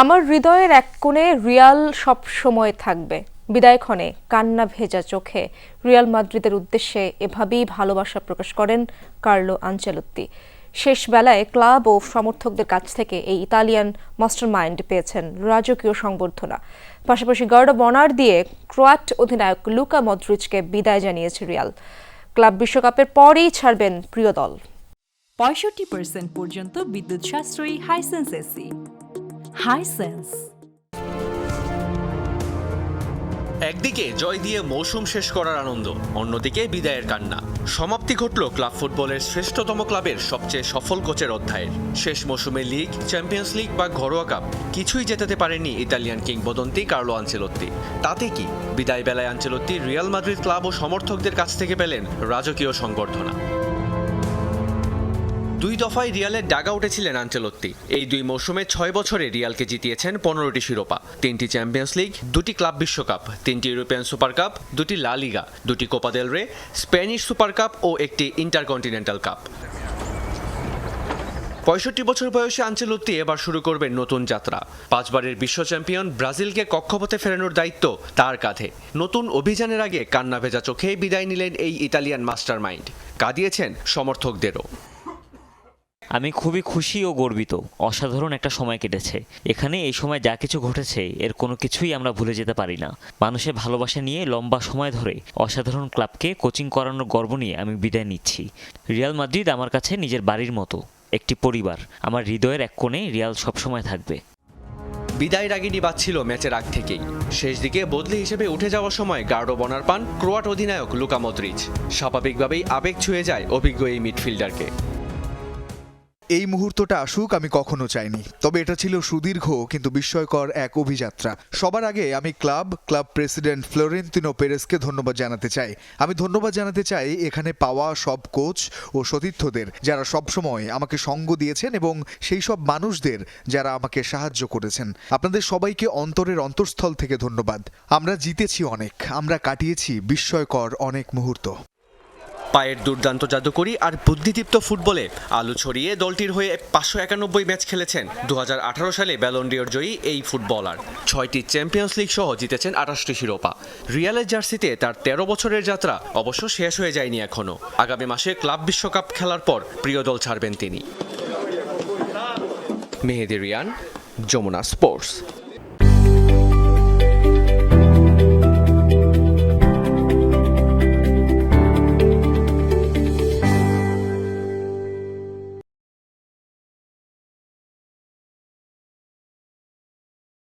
আমার হৃদয়ের এক কোণে রিয়াল সব সময় থাকবে। বিদায় ক্ষণে কান্না ভেজা চোখে রিয়াল মাদ্রিদের উদ্দেশ্যে এভাবেই ভালোবাসা প্রকাশ করেন কার্লো আঞ্চেলত্তি। শেষ বেলায় ক্লাব ও সমর্থকদের কাছ থেকে এই ইতালিয়ান মাস্টার মাইন্ড পেয়েছেন রাজকীয় সংবর্ধনা। পাশাপাশি গার্ড অব অনার দিয়ে ক্রোয়াট অধিনায়ক লুকা মদ্রিচকে বিদায় জানিয়েছে রিয়াল। ক্লাব বিশ্বকাপের পরেই ছাড়বেন প্রিয় দল। পঁয়ষট্টি পর্যন্ত বিদ্যুৎ সাশ্রয়ী হাইসেন্স এসি হাইসেন্স একদিকে জয় দিয়ে মৌসুম শেষ করার আনন্দ, অন্যদিকে বিদায়ের কান্না। সমাপ্তি ঘটল ক্লাব ফুটবলের শ্রেষ্ঠতম ক্লাবের সবচেয়ে সফল কোচের অধ্যায়ের। শেষ মৌসুমে লিগ, চ্যাম্পিয়ন্স লিগ বা ঘরোয়া কাপ কিছুই জেতাতে পারেনি ইতালিয়ান কিংবদন্তি কার্লো আঞ্চেলত্তি তাতে কি? বিদায় বেলায় আঞ্চেলত্তি রিয়াল মাদ্রিদ ক্লাব ও সমর্থকদের কাছ থেকে পেলেন রাজকীয় সংবর্ধনা। দুই দফায় রিয়ালের ডাগা উঠেছিলেন আঞ্চেলত্তি। এই দুই মৌসুমে ছয় বছরে রিয়ালকে জিতিয়েছেন পনেরোটি শিরোপা। তিনটি চ্যাম্পিয়ন্স লিগ, দুটি ক্লাব বিশ্বকাপ, তিনটি ইউরোপিয়ান সুপার কাপ দুটি লা লিগা, দুটি কোপা দেল রে, স্প্যানিশ সুপার কাপ ও একটি ইন্টারকন্টিনেন্টাল কাপ। পঁয়ষট্টি বছর বয়সে আঞ্চেলত্তি এবার শুরু করবেন নতুন যাত্রা। পাঁচবারের বিশ্ব চ্যাম্পিয়ন ব্রাজিলকে কক্ষপথে ফেরানোর দায়িত্ব তার কাঁধে। নতুন অভিযানের আগে কান্না ভেজা চোখে বিদায় নিলেন এই ইতালিয়ান মাস্টার মাইন্ড কাঁদিয়েছেন সমর্থকদেরও। আমি খুবই খুশি ও গর্বিত। অসাধারণ একটা সময় কেটেছে। এখানে এই সময় যা কিছু ঘটেছে, এর কোনো কিছুই আমরা ভুলে যেতে পারি না। মানুষের ভালোবাসা নিয়ে লম্বা সময় ধরে অসাধারণ ক্লাবকে কোচিং করানোর গর্ব নিয়ে আমি বিদায় নিচ্ছি। রিয়াল মাদ্রিদ আমার কাছে নিজের বাড়ির মতো, একটি পরিবার। আমার হৃদয়ের এক কোণে রিয়াল সবসময় থাকবে। বিদায় রাগিনী বাজছিল ম্যাচের আগ থেকেই। শেষ দিকে বদলি হিসেবে উঠে যাওয়ার সময় গার্ডো বনার পান ক্রোয়াট অধিনায়ক লুকা মদ্রিচ স্বাভাবিকভাবেই আবেগ ছুঁয়ে যায় অভিজ্ঞ এই মিডফিল্ডারকে। এই মুহূর্তটা আসুক, আমি কখনো চাইনি। তবে এটা ছিল সুদীর্ঘ কিন্তু বিস্ময়কর এক অভিযাত্রা। সবার আগে আমি ক্লাব ক্লাব প্রেসিডেন্ট ফ্লোরেন্তিনো পেরেসকে ধন্যবাদ জানাতে চাই। আমি ধন্যবাদ জানাতে চাই এখানে পাওয়া সব কোচ ও সতীর্থদের, যারা সবসময় আমাকে সঙ্গ দিয়েছেন এবং সেই সব মানুষদের যারা আমাকে সাহায্য করেছেন। আপনাদের সবাইকে অন্তরের অন্তঃস্থল থেকে ধন্যবাদ। আমরা জিতেছি অনেক, আমরা কাটিয়েছি বিস্ময়কর অনেক মুহূর্ত। পায়ের দুর্দান্ত জাদুকরি আর বুদ্ধিদীপ্ত ফুটবলে আলু ছড়িয়ে দলটির হয়ে পাঁচশো একানব্বই ম্যাচ খেলেছেন দু হাজার আঠারো সালে ব্যালন্ডিয়র জয়ী এই ফুটবলার। ছয়টি চ্যাম্পিয়ন্স লিগ সহ জিতেছেন আঠাশটি শিরোপা। রিয়ালের জার্সিতে তার তেরো বছরের যাত্রা অবশ্য শেষ হয়ে যায়নি এখনও আগামী মাসে ক্লাব বিশ্বকাপ খেলার পর প্রিয় দল ছাড়বেন তিনি। মেহেদি রিয়ান, যমুনা স্পোর্টস।